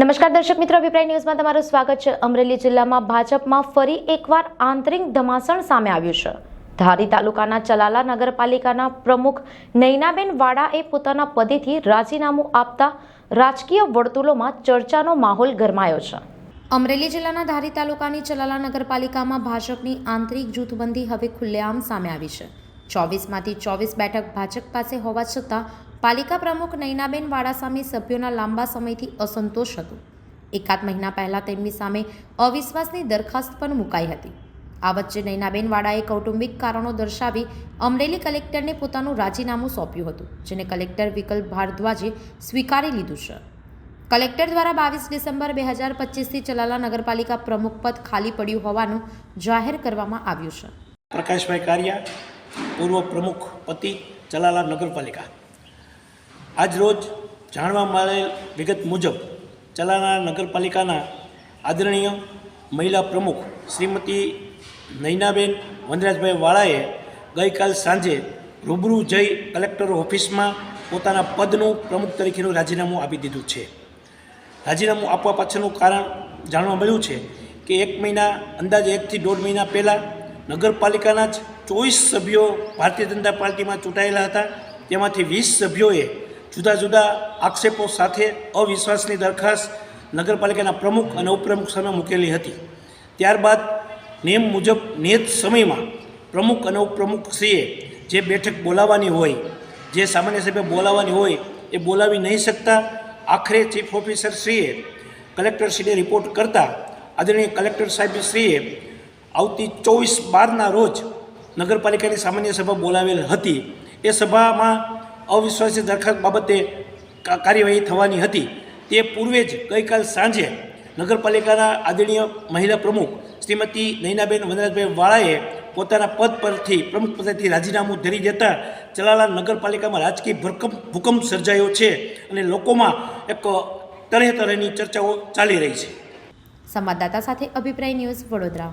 નમસ્કાર દર્શક મિત્રો, અભિપ્રાય ન્યૂઝમાં તમારું સ્વાગત છે. અમરેલી જિલ્લામાં ભાજપમાં ફરી એકવાર આંતરિક ધમાસણ સામે આવ્યું છે. ધારી તાલુકાના ચલાલા નગરપાલિકાના પ્રમુખ નૈનાબેન વાડાએ પોતાના પદેથી રાજીનામું આપતા રાજકીય વર્તુળોમાં ચર્ચાનો માહોલ ગરમાયો છે. અમરેલી જિલ્લાના ધારી તાલુકાની ચલાલા નગરપાલિકામાં ભાજપની આંતરિક જૂથબંધી હવે ખુલ્લેઆમ સામે આવી છે. ચોવીસમાંથી ચોવીસ બેઠક ભાજપ પાસે હોવા છતાં પાલિકા પ્રમુખ નૈનાબેન વાળા સામે સભ્યોના લાંબા સમયથી અસંતોષ હતો. એકાદ મહિના પહેલા તેમની સામે અવિશ્વાસની દરખાસ્ત પણ મુકાઈ હતી. આ વચ્ચે નૈનાબેન વાળાએ કૌટુંબિક કારણો દર્શાવી અમરેલી કલેક્ટરને પોતાનું રાજીનામું સોંપ્યું હતું, જેને કલેક્ટર વિકલ્પ ભારદ્વાજે સ્વીકારી લીધું છે. કલેક્ટર દ્વારા બાવીસ ડિસેમ્બર બે હજાર પચીસથી ચલાલા નગરપાલિકા પ્રમુખ પદ ખાલી પડ્યું હોવાનું જાહેર કરવામાં આવ્યું છે. પ્રકાશભાઈ કારિયા પૂર્વ પ્રમુખ પતિ ચલાલા નગરપાલિકા. આજ રોજ જાણવા મળેલ વિગત મુજબ ચલાલા નગરપાલિકાના આદરણીય મહિલા પ્રમુખ શ્રીમતી નૈનાબેન વનરાજભાઈ વાળાએ ગઈકાલ સાંજે રૂબરૂ જઈ કલેક્ટર ઓફિસમાં પોતાના પદનું પ્રમુખ તરીકેનું રાજીનામું આપી દીધું છે. રાજીનામું આપવા પાછળનું કારણ જાણવા મળ્યું છે કે એક મહિના, અંદાજે એકથી દોઢ મહિના પહેલાં નગરપાલિકાના જ ચોવીસ સભ્યો ભારતીય જનતા પાર્ટીમાં ચૂંટાયેલા હતા. તેમાંથી વીસ સભ્યોએ જુદા જુદા આક્ષેપો સાથે અવિશ્વાસની દરખાસ્ત નગરપાલિકાના પ્રમુખ અને ઉપપ્રમુખ સામે મૂકેલી હતી. ત્યારબાદ નિયમ મુજબ નિયત સમયમાં પ્રમુખ અને ઉપપ્રમુખશ્રીએ જે બેઠક બોલાવવાની હોય, જે સામાન્ય સભ્ય બોલાવવાની હોય એ બોલાવી નહીં શકતા, આખરે ચીફ ઓફિસર શ્રીએ કલેક્ટરશ્રીને રિપોર્ટ કરતા આદરણીય કલેક્ટર સાહેબશ્રીએ આવતી ચોવીસ બારના રોજ નગરપાલિકાની સામાન્ય સભા બોલાવેલ હતી. એ સભામાં અવિશ્વાસી દરખાસ્ત બાબતે કાર્યવાહી થવાની હતી. તે પૂર્વે જ ગઈકાલ સાંજે નગરપાલિકાના આદરણીય મહિલા પ્રમુખ શ્રીમતી નૈનાબેન વનરાજભાઈ વાળાએ પોતાના પદ પરથી પ્રમુખ પદેથી રાજીનામું ધરી દેતા ચલાલા નગરપાલિકામાં રાજકીય ભરકમ ભૂકંપ સર્જાયો છે અને લોકોમાં એક તરહ તરહની ચર્ચાઓ ચાલી રહી છે. સંવાદદાતા સાથે અભિપ્રાય ન્યૂઝ વડોદરા.